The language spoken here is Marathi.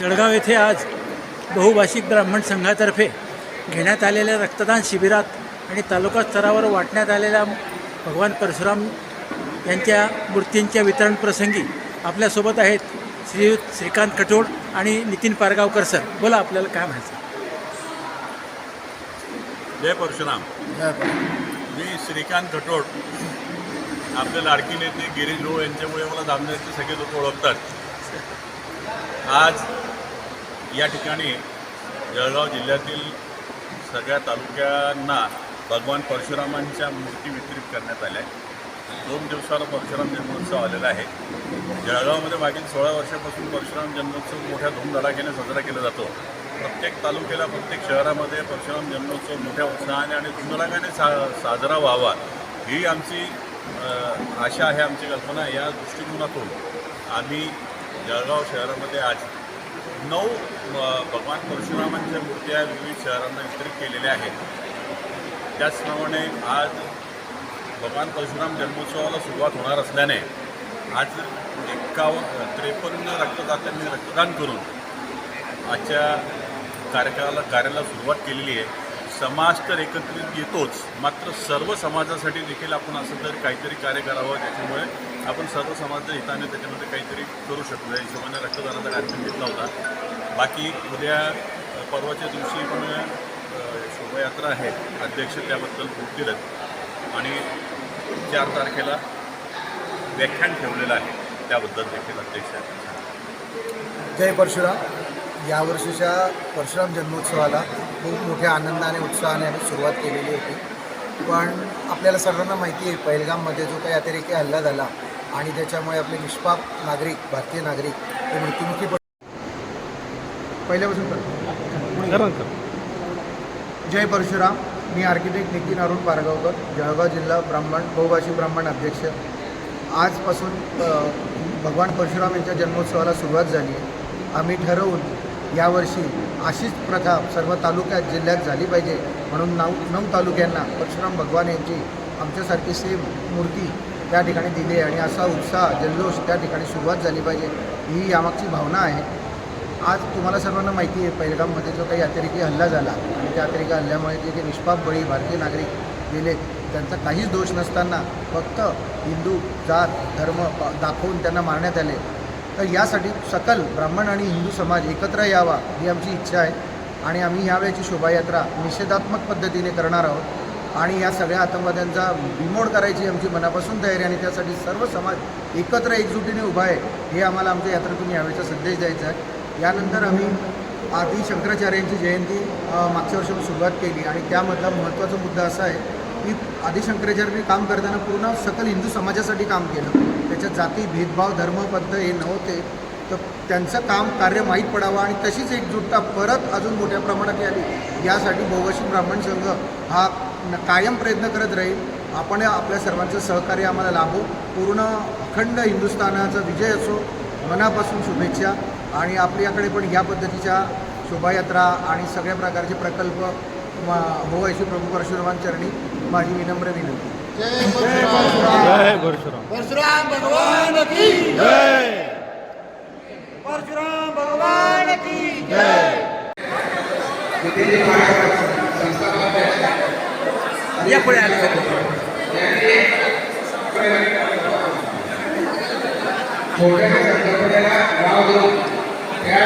जळगाव येथे आज बहुभाषिक ब्राह्मण संघातर्फे घेण्यात आलेल्या रक्तदान शिबिरात आणि तालुका स्तरावर वाटण्यात आलेल्या भगवान परशुराम यांच्या मूर्तींच्या वितरण प्रसंगी आपल्यासोबत आहेत श्रीयुत श्रीकांत कटोड आणि नितीन पारगावकर सर. बोला आपल्याला काय म्हणायचं? जय परशुराम. मी श्रीकांत कटोड आपले लाडकी नेते गिरीश लोळ यांच्यामुळे मला जामनेरचे सगळे लोक ओळखतात. आज या ठिकाणी जळगाव जिल्ह्यातील सगळ्या तालुक्यांना भगवान परशुरामांच्या मूर्ती वितरित करण्यात आल्या दोन दिवसाला परशुराम जन्मोत्सव आलेला आहे. जळगावमध्ये मागील सोळा वर्षापासून परशुराम जन्मोत्सव मोठ्या धूमधडाक्याने साजरा केला जातो. प्रत्येक तालुक्याला प्रत्येक शहरामध्ये परशुराम जन्मोत्सव मोठ्या उत्साहाने आणि धूमधडाक्याने सा साजरा व्हावा ही आमची आशा आहे आमची कल्पना या दृष्टिकोनातून आम्ही जळगाव शहरामध्ये आज नऊ भगवान परशुरामांच्या मूर्त्या विविध शहरांना वितरित केलेल्या आहेत. त्याचप्रमाणे आज भगवान परशुराम जन्मोत्सवाला सुरुवात होणार असल्याने आज एक्कावन्न त्रेपन्न रक्तदात्यांनी रक्तदान करून आजच्या कार्यक्रमाला कार्याला सुरुवात केलेली आहे. समाज तर एकत्रित येतोच मात्र सर्व समाजासाठी देखील आपण असं तर काहीतरी कार्य करावं त्याच्यामुळे आपण सर्व समाजाच्या हिताने त्याच्यामध्ये काहीतरी करू शकतो या हिशोबाने रक्तदानाचा कार्यक्रम घेतला होता. बाकी उद्या परवाच्या दिवशी पण शोभायात्रा आहे. अध्यक्ष त्याबद्दल बोलतीलच. आणि चार तारखेला व्याख्यान ठेवलेलं आहे. त्याबद्दल देखील अध्यक्ष जय परशुराम. यावर्षीच्या परशुराम जन्मोत्सवाला खूप मोठ्या आनंदाने उत्साहाने आम्ही सुरुवात केलेली होती. पण आपल्याला सर्वांना माहिती आहे पहिलगाममध्ये जो काही अतिरेकी हल्ला झाला आणि त्याच्यामुळे आपले निष्पाप नागरिक भारतीय नागरिक हे मृत्युमुखी पड पहिल्यापासून. जय परशुराम. मी आर्किटेक्ट नितीन अरुण पारगावकर जळगाव जिल्हा ब्राह्मण बहुभाषी ब्राह्मण अध्यक्ष. आजपासून भगवान परशुराम यांच्या जन्मोत्सवाला सुरुवात झाली आम्ही ठरवून यावर्षी अशीच प्रथा सर्व तालुक्यात जिल्ह्यात झाली पाहिजे. म्हणून नऊ नऊ तालुक्यांना परशुराम भगवान यांची आमच्यासारखी सेम मूर्ती त्या ठिकाणी दिली आहे. आणि असा उत्साह जल्लोष त्या ठिकाणी सुरुवात झाली पाहिजे ही यामागची भावना आहे. आज तुम्हाला सर्वांना माहिती आहे पहिलगाममध्ये जो काही अतिरेकी हल्ला झाला आणि त्या अतिरेकी हल्ल्यामुळे जे काही निष्पाप बळी भारतीय नागरिक गेले त्यांचा काहीच दोष नसताना फक्त हिंदू जात धर्म दाखवून त्यांना मारण्यात आले. तर यासाठी सकल ब्राह्मण आणि हिंदू समाज एकत्र यावा ही आमची इच्छा आहे. आणि आम्ही यावेळेची शोभायात्रा निषेधात्मक पद्धतीने करणार आहोत. आणि या सगळ्या आतंकवाद्यांचा बिमोड करायची आमची मनापासून तयारी आणि त्यासाठी सर्व समाज एकत्र एकजुटीने उभा आहे हे आम्हाला आमच्या यात्रेतून यावेळेचा संदेश द्यायचा आहे. यानंतर आम्ही आधी शंकराचार्यांची जयंती मागच्या वर्षापासून सुरुवात केली आणि त्यामधला महत्त्वाचा मुद्दा असा आहे मी आदी शंकराचार्य काम करताना पूर्ण सकल हिंदू समाजासाठी काम केलं. त्याच्यात जाती भेदभाव धर्मबद्ध हे नव्हते. तर त्यांचं काम कार्य माहीत पडावं आणि तशीच एकजुटता परत अजून मोठ्या प्रमाणात यावी. यासाठी बहुभाषिक ब्राह्मण संघ हा कायम प्रयत्न करत राहील. आपण आपल्या सर्वांचं सहकार्य आम्हाला लाभो. पूर्ण अखंड हिंदुस्थानाचा विजय असो. मनापासून शुभेच्छा. आणि आपल्याकडे पण या पद्धतीच्या शोभायात्रा आणि सगळ्या प्रकारचे प्रकल्प मा हो अशी प्रभू परशुरामांचरणी माझी विनम्र विनंती. परशुराम. भगवान की परशुराम भगवान की या पुढे आले नाव देऊन त्या